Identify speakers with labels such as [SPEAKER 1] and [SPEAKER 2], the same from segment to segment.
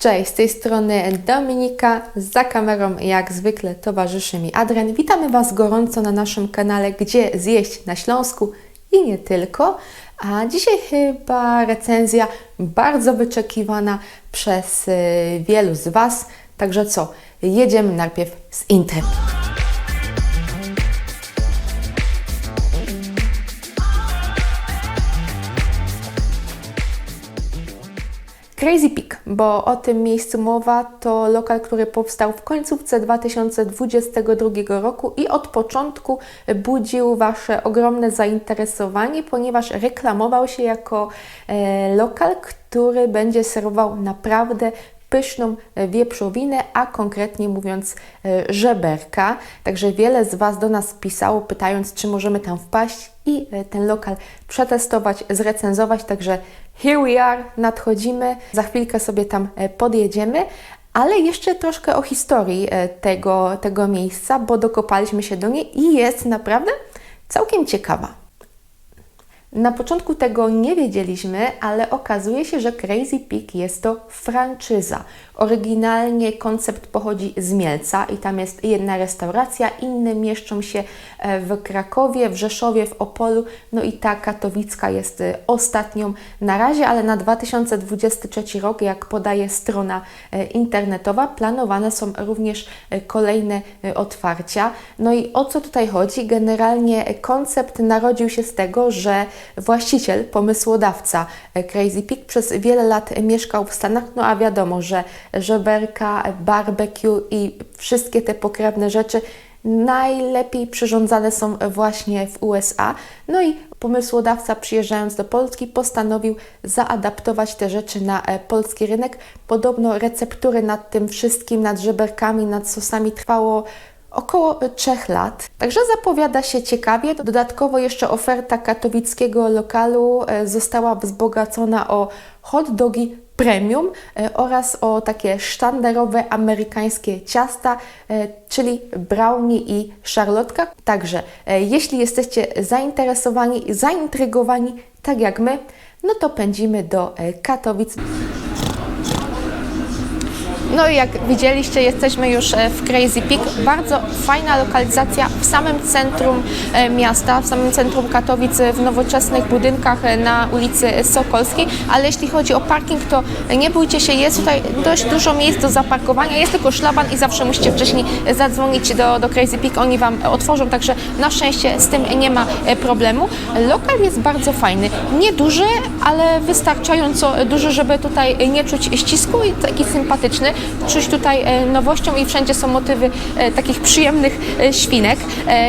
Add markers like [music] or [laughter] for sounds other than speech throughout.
[SPEAKER 1] Cześć, z tej strony Dominika, za kamerą jak zwykle towarzyszy mi Adrian. Witamy Was gorąco na naszym kanale Gdzie zjeść na Śląsku i nie tylko. A dzisiaj chyba recenzja bardzo wyczekiwana przez y, wielu z Was. Także co, jedziemy najpierw z intrem. Crazy Peak, bo o tym miejscu mowa, to lokal, który powstał w końcówce 2022 roku i od początku budził Wasze ogromne zainteresowanie, ponieważ reklamował się jako e, lokal, który będzie serwował naprawdę pyszną e, wieprzowinę, a konkretnie mówiąc e, żeberka. Także wiele z Was do nas pisało, pytając, czy możemy tam wpaść i e, ten lokal przetestować, zrecenzować. Także here we are, nadchodzimy, za chwilkę sobie tam podjedziemy. Ale jeszcze troszkę o historii tego, tego miejsca, bo dokopaliśmy się do niej i jest naprawdę całkiem ciekawa. Na początku tego nie wiedzieliśmy, ale okazuje się, że Crazy Peak jest to franczyza. Oryginalnie koncept pochodzi z Mielca i tam jest jedna restauracja, inne mieszczą się e, w Krakowie, w Rzeszowie, w Opolu, no i ta katowicka jest e, ostatnią na razie, ale na 2023 rok, jak podaje strona e, internetowa, planowane są również kolejne otwarcia. No i o co tutaj chodzi? Generalnie koncept narodził się z tego, że właściciel, pomysłodawca e, Crazy Peak przez wiele lat mieszkał w Stanach, no a wiadomo, że żeberka, barbecue i wszystkie te pokrewne rzeczy najlepiej przyrządzane są właśnie w USA. No i pomysłodawca przyjeżdżając do Polski postanowił zaadaptować te rzeczy na e, polski rynek. Podobno receptury nad tym wszystkim, nad żeberkami, nad sosami trwało około 3 lat. Także zapowiada się ciekawie. Dodatkowo jeszcze oferta katowickiego lokalu e, została wzbogacona o hot dogi premium e, oraz o takie sztandarowe amerykańskie ciasta, e, czyli brownie i szarlotka. Także jeśli jesteście zainteresowani, zaintrygowani, tak jak my, no to pędzimy do Katowic. No i jak widzieliście, jesteśmy już e, w Crazy Peak. Bardzo fajna lokalizacja w samym centrum e, miasta, w samym centrum Katowic, w nowoczesnych budynkach e, na ulicy Sokolskiej. Ale jeśli chodzi o parking, to nie bójcie się, jest tutaj dość dużo miejsc do zaparkowania. Jest tylko szlaban i zawsze musicie wcześniej zadzwonić do, do Crazy Peak. Oni Wam otworzą, także na szczęście z tym nie ma e, problemu. Lokal jest bardzo fajny. Nieduży, ale wystarczająco duży, żeby tutaj nie czuć ścisku i taki sympatyczny. Czuć tutaj e, nowością i wszędzie są motywy e, takich przyjemnych e, świnek.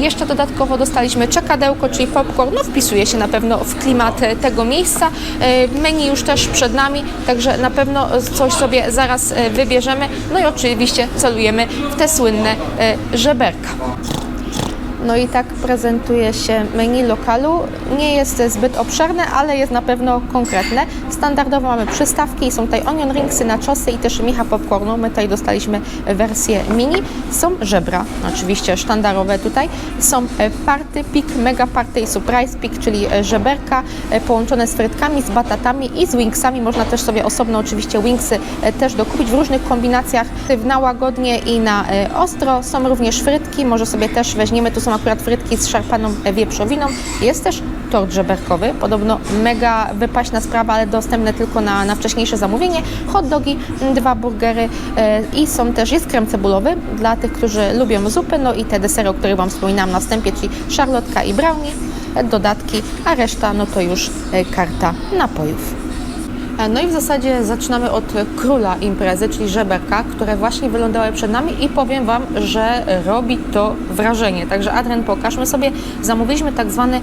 [SPEAKER 1] Jeszcze dodatkowo dostaliśmy czekadełko, czyli popcorn. No wpisuje się na pewno w klimat tego miejsca. Menu już też przed nami, także na pewno coś sobie zaraz wybierzemy. No i oczywiście celujemy w te słynne żeberka. No i tak prezentuje się menu lokalu. Nie jest zbyt obszerne, ale jest na pewno konkretne. Standardowo mamy przystawki, są tutaj onion ringsy, nachosy i też micha popcornu. My tutaj dostaliśmy wersję mini. Są żebra, oczywiście sztandarowe tutaj. Są e, party pick, mega party i surprise pick, czyli e, żeberka e, połączone z frytkami, z batatami i z wingsami. Można też sobie osobno oczywiście wingsy też dokupić w różnych kombinacjach na łagodnie i na ostro. Są również frytki, może sobie też weźmiemy, tu są akurat frytki z szarpaną wieprzowiną. Jest też tort żeberkowy, podobno mega wypaśna sprawa, ale dostępne tylko na, na wcześniejsze zamówienie. Hot dogi, dwa burgery e, i są też, jest krem cebulowy dla tych, którzy lubią zupy, no i te desery, o których Wam wspominałam na wstępie, czyli szarlotka i brownie, dodatki, a reszta no to już e, karta napojów. No i w zasadzie zaczynamy od króla imprezy, czyli żeberka, które właśnie wylądowały przed nami i powiem Wam, że robi to wrażenie. Także Adrian, pokażmy sobie. Zamówiliśmy tak zwany e,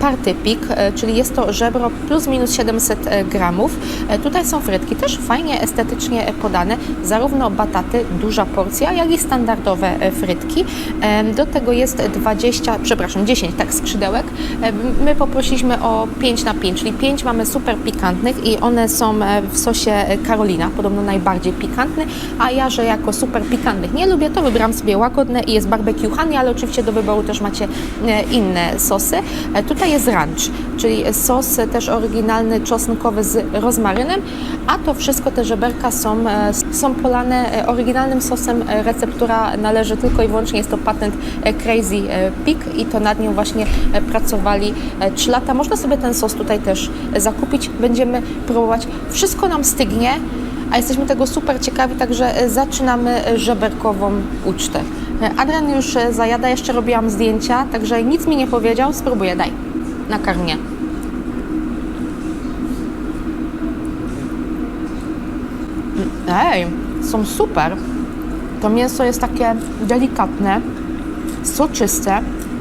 [SPEAKER 1] party pick, e, czyli jest to żebro plus minus 700 gramów. E, Tutaj są frytki, też fajnie estetycznie podane, zarówno bataty, duża porcja, jak i standardowe e, frytki. E, Do tego jest 20, przepraszam, 10 tak skrzydełek. E, My poprosiliśmy o 5 na 5, czyli 5 mamy super pikantnych i one są e, w sosie e, Karolina, podobno najbardziej pikantny, a ja, że jako super pikantnych nie lubię, to wybrałam sobie łagodne i jest barbecue honey, ale oczywiście do wyboru też macie e, inne sosy. Tutaj jest ranch, czyli sos też oryginalny czosnkowy z rozmarynem, a to wszystko te żeberka są, są polane oryginalnym sosem. Receptura należy tylko i wyłącznie, jest to patent Crazy Pig i to nad nią właśnie pracowali 3 lata. Można sobie ten sos tutaj też zakupić. Będziemy próbować. Wszystko nam stygnie, a jesteśmy tego super ciekawi, także e, zaczynamy e, żeberkową ucztę. E, Adrian już zajada, jeszcze robiłam zdjęcia, także nic mi nie powiedział. Spróbuję, daj. Nakarm mnie. Ej, są super. To mięso jest takie delikatne, soczyste.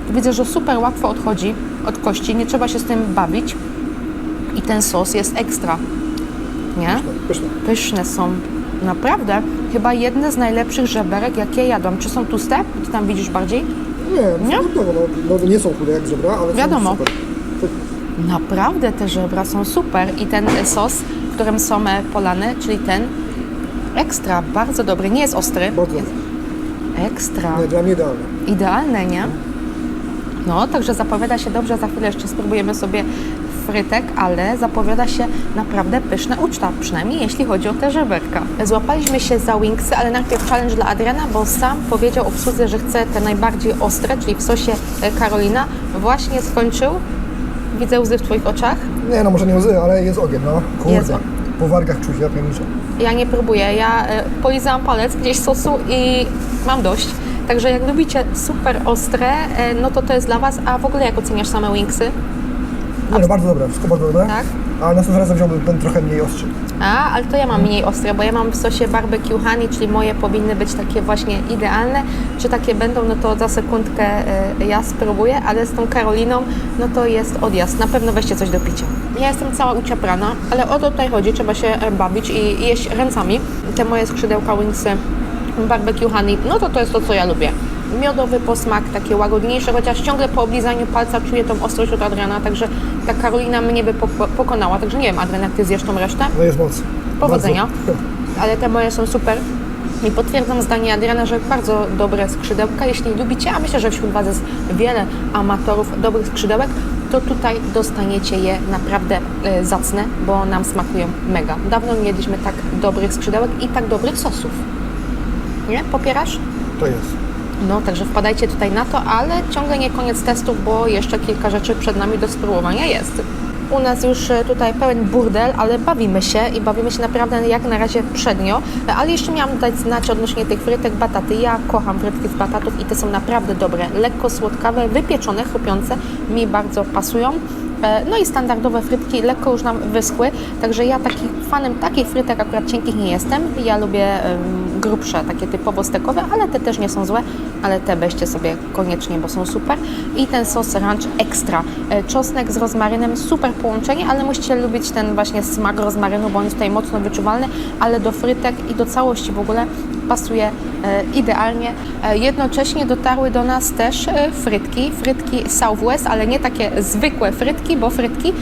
[SPEAKER 1] Widzę, że super łatwo odchodzi od kości, nie trzeba się z tym bawić. I ten sos jest ekstra. Nie?
[SPEAKER 2] Pyszne.
[SPEAKER 1] Pyszne są. Naprawdę. Chyba jedne z najlepszych żeberek, jakie jadłam. Czy są tłuste? Ty tam widzisz bardziej?
[SPEAKER 2] Nie,
[SPEAKER 1] Nie?
[SPEAKER 2] nie? No, no, no, nie są chude jak żebra, ale
[SPEAKER 1] Wiadomo.
[SPEAKER 2] są super.
[SPEAKER 1] Naprawdę te żebra są super. I ten sos, w którym są e, polane, czyli ten ekstra, bardzo dobry. Nie jest ostry.
[SPEAKER 2] bardzo.
[SPEAKER 1] Jest ekstra.
[SPEAKER 2] Nie, dla mnie idealne.
[SPEAKER 1] Idealne, nie? No, także zapowiada się dobrze. Za chwilę jeszcze spróbujemy sobie frytek, ale zapowiada się naprawdę pyszna uczta, przynajmniej jeśli chodzi o te żeberka. Złapaliśmy się za wingsy, ale najpierw challenge dla Adriana, bo sam powiedział obsłudze, że chce te najbardziej ostre, czyli w sosie e, Karolina. Właśnie skończył. Widzę łzy w Twoich oczach.
[SPEAKER 2] Nie, no może nie łzy, ale jest ogień, no.
[SPEAKER 1] Jest
[SPEAKER 2] Kurde.
[SPEAKER 1] o-
[SPEAKER 2] Po wargach czuć, ja pierniczę.
[SPEAKER 1] Ja nie próbuję. Ja e, polizałam palec gdzieś sosu i mam dość. Także jak lubicie super ostre, e, no to to jest dla Was. A w ogóle jak oceniasz same wingsy?
[SPEAKER 2] Nie, no bardzo dobre, wszystko bardzo dobre.
[SPEAKER 1] Tak?
[SPEAKER 2] A następnym razem wziąłbym ten trochę mniej ostrzy.
[SPEAKER 1] A, ale to ja mam mniej ostre, bo ja mam w sosie barbecue honey, czyli moje powinny być takie właśnie idealne. Czy takie będą, no to za sekundkę e, ja spróbuję, ale z tą Karoliną, no to jest odjazd. Na pewno weźcie coś do picia. Ja jestem cała uciaprana, ale o to tutaj chodzi, trzeba się e, bawić i, i jeść ręcami. Te moje skrzydełka wingsy barbecue honey, no to to jest to, co ja lubię. Miodowy posmak, takie łagodniejsze, chociaż ciągle po oblizaniu palca czuję tą ostrość od Adriana, także ta Karolina mnie by poko- pokonała. Także nie wiem, Adrian, jak Ty zjesz tą resztę?
[SPEAKER 2] No jest moc.
[SPEAKER 1] Powodzenia.
[SPEAKER 2] Bardzo. [laughs]
[SPEAKER 1] Ale te moje są super. I potwierdzam zdanie Adriana, że bardzo dobre skrzydełka. Jeśli lubicie, a myślę, że wśród Was jest wiele amatorów dobrych skrzydełek, to tutaj dostaniecie je naprawdę e, zacne, bo nam smakują mega. Dawno nie jedliśmy tak dobrych skrzydełek i tak dobrych sosów. Nie? Popierasz?
[SPEAKER 2] To jest.
[SPEAKER 1] No, także wpadajcie tutaj na to, ale ciągle nie koniec testów, bo jeszcze kilka rzeczy przed nami do spróbowania jest. U nas już e, tutaj pełen burdel, ale bawimy się i bawimy się naprawdę jak na razie przednio. Ale jeszcze miałam dać znać odnośnie tych frytek bataty. Ja kocham frytki z batatów i te są naprawdę dobre. Lekko słodkawe, wypieczone, chrupiące. Mi bardzo pasują. E, No i standardowe frytki lekko już nam wyschły, także ja taki fanem takich frytek akurat cienkich nie jestem. Ja lubię grubsze, takie typowo stekowe, ale te też nie są złe, ale te weźcie sobie koniecznie, bo są super. I ten sos ranch ekstra. E, Czosnek z rozmarynem, super połączenie, ale musicie lubić ten właśnie smak rozmarynu, bo on jest tutaj mocno wyczuwalny, ale do frytek i do całości w ogóle pasuje e, idealnie. E, Jednocześnie dotarły do nas też frytki, frytki Southwest, ale nie takie zwykłe frytki, bo frytki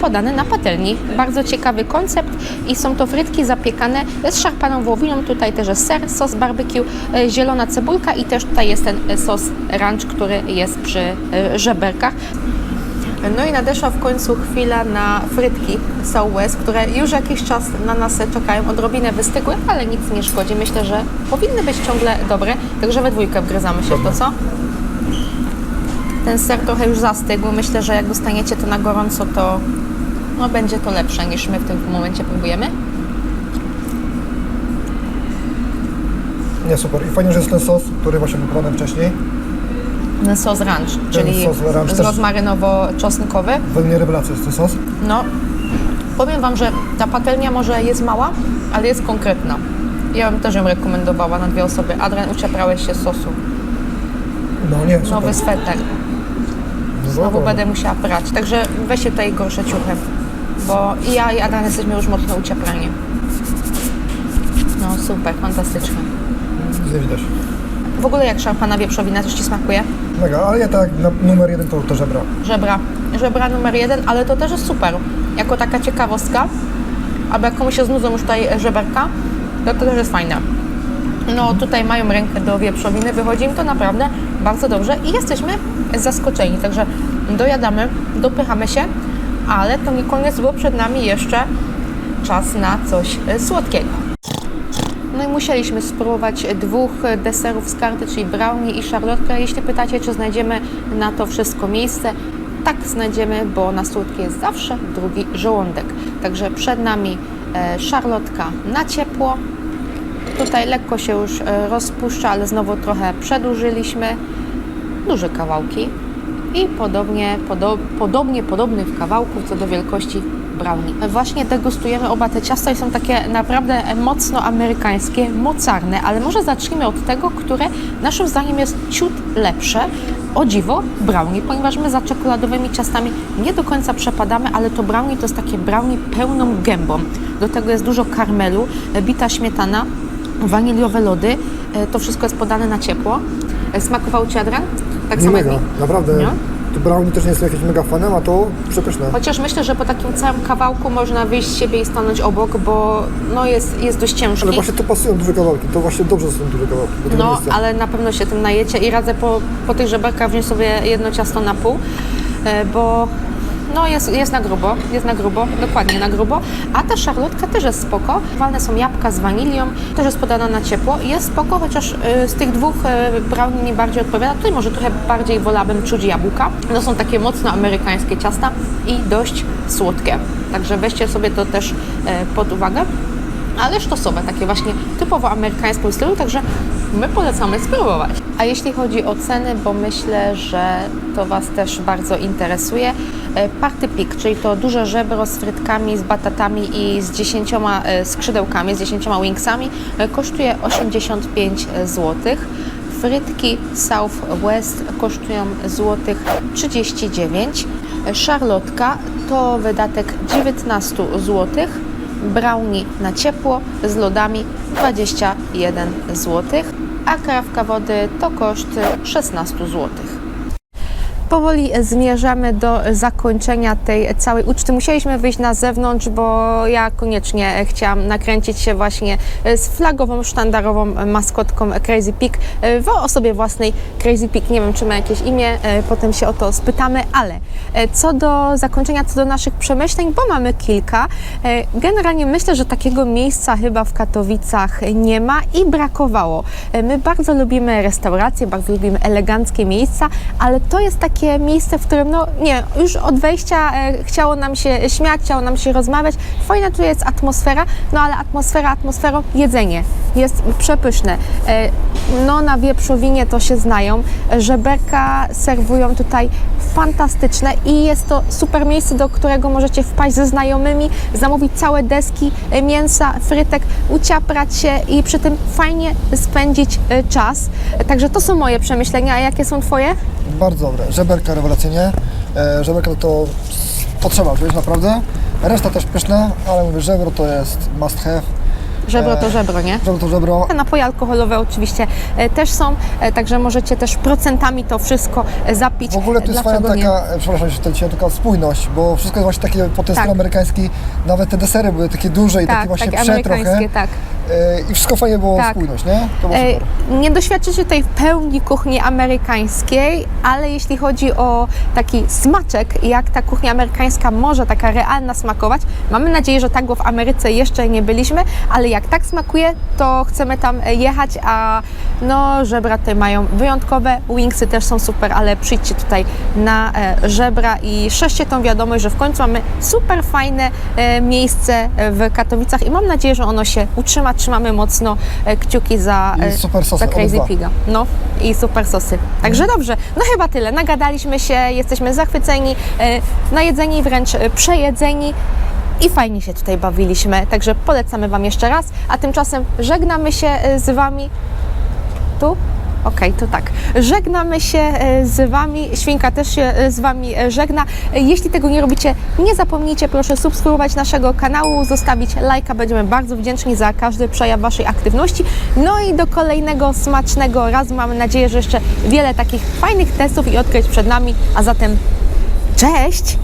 [SPEAKER 1] podane na patelni. Bardzo ciekawy koncept i są to frytki zapiekane z szarpaną wołowiną, tutaj też jest ser, sos barbecue, e, zielona cebulka i też tutaj jest ten e, sos ranch, który jest przy e, żeberkach. No i nadeszła w końcu chwila na frytki Southwest, które już jakiś czas na nas czekają. Odrobinę wystygły, ale nic nie szkodzi. Myślę, że powinny być ciągle dobre, także we dwójkę wgryzamy się w to, co? Ten ser trochę już zastygł. Myślę, że jak dostaniecie to na gorąco, to no, będzie to lepsze niż my w tym momencie próbujemy.
[SPEAKER 2] Nie, super. I fajnie, że jest ten sos, który właśnie był podany wcześniej.
[SPEAKER 1] Ten sos ranch, czyli
[SPEAKER 2] sos ranch też-
[SPEAKER 1] rozmarynowo-czosnkowy.
[SPEAKER 2] Według mnie rewelacja jest ten sos.
[SPEAKER 1] No, powiem Wam, że ta patelnia może jest mała, ale jest konkretna. Ja bym też ją rekomendowała na dwie osoby. Adrian, ucieprałeś się z sosu.
[SPEAKER 2] No nie, super.
[SPEAKER 1] Nowy sweter. Znowu
[SPEAKER 2] No,
[SPEAKER 1] będę musiała prać. Także weźcie tutaj gorsze ciuchy. Bo i ja i Adrian jesteśmy już mocno ucieprani. No super, fantastycznie.
[SPEAKER 2] Nie widać.
[SPEAKER 1] W ogóle jak szarpana wieprzowina, coś Ci smakuje?
[SPEAKER 2] Mega, ale ja tak na numer jeden to, to żebra.
[SPEAKER 1] Żebra. Żebra numer jeden, ale to też jest super. Jako taka ciekawostka. albo jak komuś się znudzą już tutaj żeberka, to to też jest fajne. No tutaj mają rękę do wieprzowiny, wychodzi im to naprawdę bardzo dobrze i jesteśmy zaskoczeni, także dojadamy, dopychamy się, ale to nie koniec, bo przed nami jeszcze czas na coś e, słodkiego. No i musieliśmy spróbować dwóch deserów z karty, czyli brownie i szarlotkę. Jeśli pytacie, czy znajdziemy na to wszystko miejsce, tak znajdziemy, bo na słodkie jest zawsze drugi żołądek. Także przed nami e, szarlotka na ciepło. Tutaj lekko się już e, rozpuszcza, ale znowu trochę przedłużyliśmy. Duże kawałki i podobnie, podo, podobnie podobnych kawałków co do wielkości brownie. Właśnie degustujemy oba te ciasta i są takie naprawdę mocno amerykańskie, mocarne, ale może zacznijmy od tego, które naszym zdaniem jest ciut lepsze. O dziwo, brownie, ponieważ my za czekoladowymi ciastami nie do końca przepadamy, ale to brownie to jest takie brownie pełną gębą. Do tego jest dużo karmelu, bita śmietana, waniliowe lody. E, To wszystko jest podane na ciepło. E, Smakował Ci, Adrian? Tak
[SPEAKER 2] Nie
[SPEAKER 1] samo jak
[SPEAKER 2] mega,
[SPEAKER 1] mi?
[SPEAKER 2] naprawdę.
[SPEAKER 1] Nie?
[SPEAKER 2] Tu brownie też nie jest jakimś mega fanem, a to przepyszne.
[SPEAKER 1] Chociaż myślę, że po takim całym kawałku można wyjść z siebie i stanąć obok, bo no jest, jest dość ciężki.
[SPEAKER 2] Ale właśnie to pasują duże kawałki, to właśnie dobrze są duże kawałki.
[SPEAKER 1] No,
[SPEAKER 2] miejsca.
[SPEAKER 1] ale na pewno się tym najecie i radzę po, po tych żeberkach wziąć sobie jedno ciasto na pół, e, bo no jest, jest na grubo, jest na grubo, dokładnie na grubo, a ta szarlotka też jest spoko. Walne są jabłka z wanilią, też jest podana na ciepło jest spoko, chociaż e, z tych dwóch e, brownie mi bardziej odpowiada. Tutaj może trochę bardziej wolałabym czuć jabłka. No są takie mocno amerykańskie ciasta i dość słodkie, także weźcie sobie to też e, pod uwagę ale sztosowe, takie właśnie typowo amerykańskim stylu, także my polecamy spróbować. A jeśli chodzi o ceny, bo myślę, że to Was też bardzo interesuje, e, Party Pig, czyli to duże żebro z frytkami, z batatami i z dziesięcioma e, skrzydełkami, z dziesięcioma wingsami e, kosztuje 85 zł. Frytki Southwest kosztują złotych 39. Szarlotka to wydatek 19 zł. Brownie na ciepło z lodami 21 zł, a krawka wody to koszt 16 złotych. Powoli zmierzamy do zakończenia tej całej uczty. Musieliśmy wyjść na zewnątrz, bo ja koniecznie chciałam nakręcić się właśnie z flagową, sztandarową maskotką Crazy Pig w osobie własnej Crazy Pig. Nie wiem, czy ma jakieś imię, potem się o to spytamy, ale co do zakończenia, co do naszych przemyśleń, bo mamy kilka. Generalnie myślę, że takiego miejsca chyba w Katowicach nie ma i brakowało. My bardzo lubimy restauracje, bardzo lubimy eleganckie miejsca, ale to jest takie miejsce, w którym, no nie, już od wejścia e, chciało nam się śmiać, chciało nam się rozmawiać. Fajna tu jest atmosfera, no ale atmosfera atmosferą, jedzenie jest przepyszne. E, no na wieprzowinie to się znają. Żeberka serwują tutaj fantastyczne i jest to super miejsce, do którego możecie wpaść ze znajomymi, zamówić całe deski e, mięsa, frytek, uciaprać się i przy tym fajnie spędzić e, czas. Także to są moje przemyślenia, a jakie są Twoje?
[SPEAKER 2] Bardzo dobre. Żeberka rewelacyjnie. Żeberka to, potrzeba wziąć naprawdę. Reszta też pyszna, ale mówię, żebro to jest must have.
[SPEAKER 1] Żebro to żebro, nie?
[SPEAKER 2] Żebro to żebro.
[SPEAKER 1] Te napoje alkoholowe oczywiście e, też są, e, także możecie też procentami to wszystko e, zapić.
[SPEAKER 2] W ogóle tu jest fajna
[SPEAKER 1] nie?
[SPEAKER 2] taka, e, przepraszam, że dzisiaj taka spójność, bo wszystko jest właśnie takie po ten
[SPEAKER 1] Tak.
[SPEAKER 2] styl amerykański. Nawet te desery były takie duże i takie
[SPEAKER 1] Tak,
[SPEAKER 2] właśnie
[SPEAKER 1] takie
[SPEAKER 2] prze trochę.
[SPEAKER 1] amerykańskie, tak.
[SPEAKER 2] E, I wszystko fajnie było
[SPEAKER 1] Tak.
[SPEAKER 2] spójność, nie? To było
[SPEAKER 1] E,
[SPEAKER 2] super.
[SPEAKER 1] Nie doświadczycie w pełni kuchni amerykańskiej, ale jeśli chodzi o taki smaczek, jak ta kuchnia amerykańska może taka realna smakować, mamy nadzieję, że tak, bo w Ameryce jeszcze nie byliśmy, ale jak tak smakuje, to chcemy tam jechać, a no żebra tutaj mają wyjątkowe, wingsy też są super, ale przyjdźcie tutaj na e, żebra i szerzcie tą wiadomość, że w końcu mamy super fajne e, miejsce w Katowicach i mam nadzieję, że ono się utrzyma, trzymamy mocno e, kciuki za,
[SPEAKER 2] I
[SPEAKER 1] e,
[SPEAKER 2] super sosy,
[SPEAKER 1] za Crazy
[SPEAKER 2] obydwa.
[SPEAKER 1] Piga. No i super sosy. Także dobrze, no chyba tyle. Nagadaliśmy się, jesteśmy zachwyceni, e, najedzeni, wręcz przejedzeni. I fajnie się tutaj bawiliśmy, także polecamy Wam jeszcze raz. A tymczasem żegnamy się z Wami. Tu? Okej, to tak. Żegnamy się e, z Wami. Świnka też się e, z Wami e, żegna. Jeśli tego nie robicie, nie zapomnijcie proszę subskrybować naszego kanału, zostawić lajka. Będziemy bardzo wdzięczni za każdy przejaw Waszej aktywności. No i do kolejnego smacznego razu. Mamy nadzieję, że jeszcze wiele takich fajnych testów i odkryć przed nami. A zatem cześć!